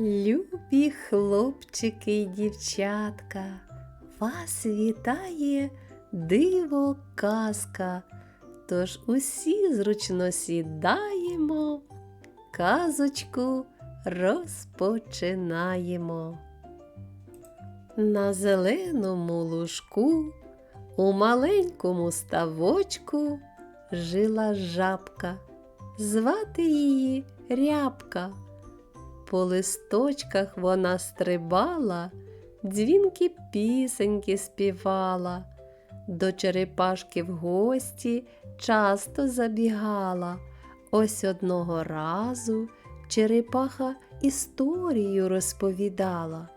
Любі хлопчики й дівчатка, вас вітає диво казка. Тож усі зручно сідаємо, казочку розпочинаємо. На зеленому лужку у маленькому ставочку жила жабка, звати її рябка. По листочках вона стрибала, дзвінки пісеньки співала, до черепашки в гості часто забігала. Ось одного разу черепаха історію розповідала.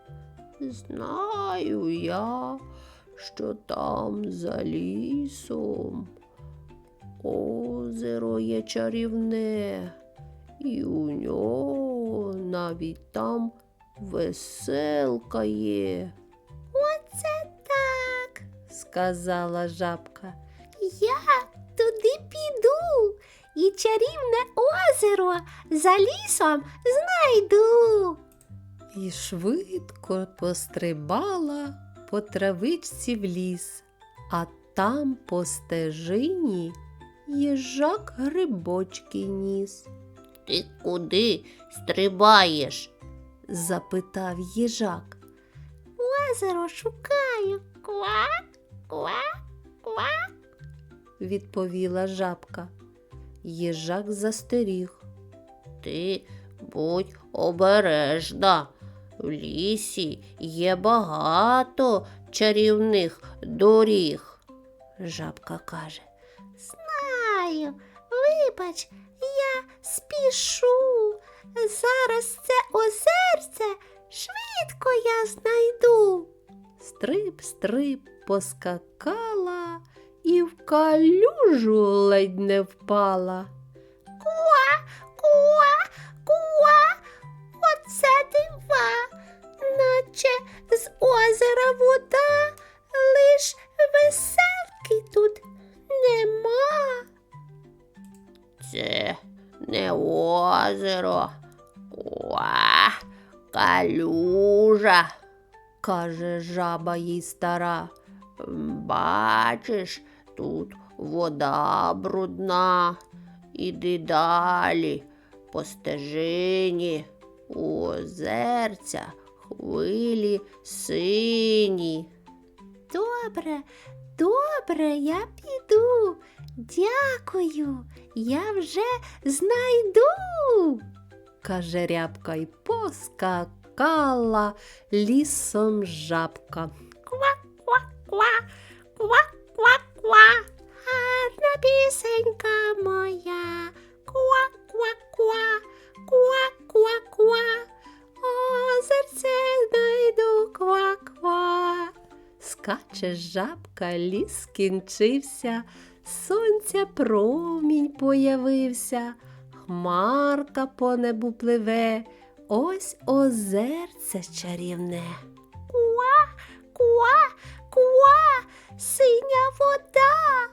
Знаю я, що там за лісом озеро є чарівне, і у нього навіть там веселка є. Оце так, сказала жабка. Я туди піду і чарівне озеро за лісом знайду. І швидко пострибала по травичці в ліс, а там по стежині їжак грибочки ніс. Ти куди стрибаєш? запитав їжак. Озеро шукаю. Ква, ква, ква. відповіла жабка. Їжак застеріг. Ти будь обережна. В лісі є багато чарівних доріг. Жабка каже. Знаю, вибач, я спішу. Зараз це озерце швидко я знайду. Стрип, стрип, поскакала і в калюжу ледь не впала. Це не озеро, куа, калюжа, каже жаба їй стара. Бачиш, тут вода брудна. Іди далі по стежині, у озерця хвилі сині. Добре, добре, я піду. Дякую, я вже знайду. каже рябка і поскакала лісом жабка. Ква-ква-ква. Скаче жабка, ліс скінчився, сонця промінь появився, хмарка по небу пливе, ось озерце чарівне. Ква, ква, ква, синя вода.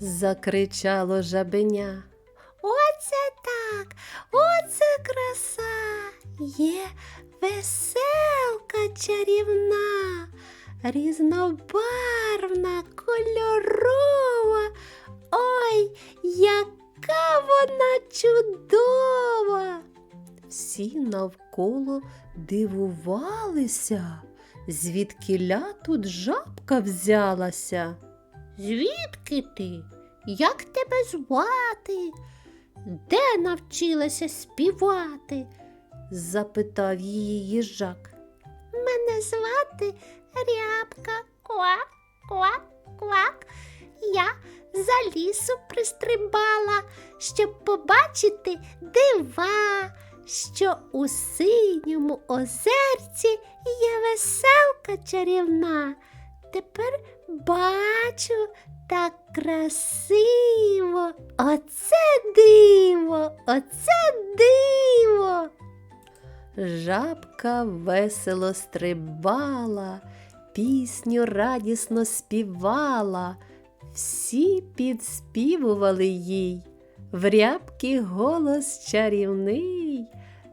Закричало жабеня. Оце так, оце краса. Є веселка чарівна, різнобарвна, кольорова. Ой, яка вона чудова. Всі навколо дивувалися, звідкиля тут жабка взялася. Звідки ти? Як тебе звати? Де навчилася співати? запитав її їжак. Мене звати Рябка. Квак, квак, квак. Я за лісу пристрибала, щоб побачити дива, що у синьому озерці є веселка чарівна. Тепер бачу так красиво. Оце диво, оце диво. Жабка весело стрибала, пісню радісно співала, всі підспівували їй. В рябки голос чарівний,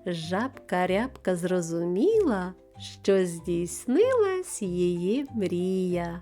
жабка рябка зрозуміла, що здійснилась її мрія.